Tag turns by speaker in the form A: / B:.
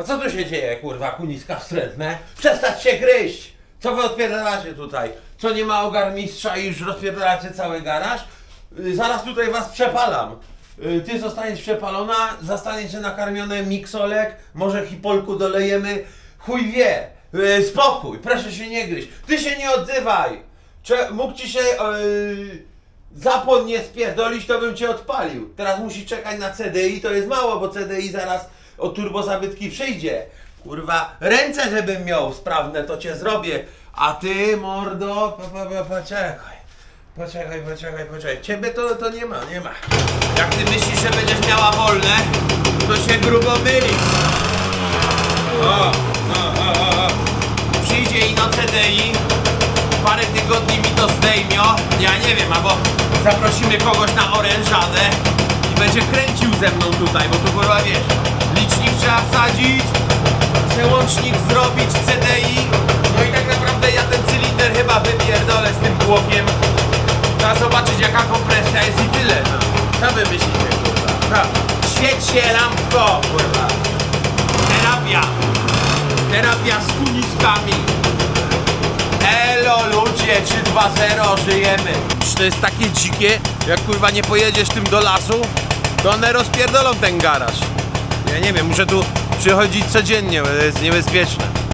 A: A co tu się dzieje, kurwa, kuniska wstrętne? Przestać się gryźć! Co wy odpierdalacie tutaj? Co nie ma ogarmistrza i już rozpierdalacie cały garaż? Y, Zaraz tutaj was przepalam. Y, Ty zostaniesz przepalona, zostaniecie nakarmione miksolek, może hipolku dolejemy. Chuj wie! Y, Spokój, proszę się nie gryźć. Ty się nie odzywaj! Cze- mógł ci się yy, zapłon nie spierdolić, to bym cię odpalił. Teraz musi czekać na CDI, to jest mało, bo CDI zaraz o turbozabytki przyjdzie. Kurwa, ręce żebym miał sprawne, to cię zrobię. A ty, mordo, po, po, po, poczekaj. Poczekaj, poczekaj, poczekaj. Ciebie to, to nie ma, nie ma. Jak ty myślisz, że będziesz miała wolne, to się grubo mylisz. O, o, o, o. Przyjdzie ino CDI, parę tygodni mi to zdejmio, ja nie wiem, albo zaprosimy kogoś na orężadę i będzie kręcił ze mną tutaj, bo tu kurwa wiesz, licznik trzeba wsadzić, przełącznik zrobić, CDI, no i tak naprawdę ja ten cylinder chyba wypierdolę z tym tłokiem. Trzeba zobaczyć jaka kompresja jest i tyle, no. Co wy myślicie, kurwa? No. Świeć się lampko, kurwa. Terapia. Terapia z kuniskami. Elo ludzie, 3-2-0, żyjemy. Czy to jest takie dzikie, jak kurwa nie pojedziesz tym do lasu, to one rozpierdolą ten garaż. Ja nie wiem, muszę tu przychodzić codziennie, bo to jest niebezpieczne.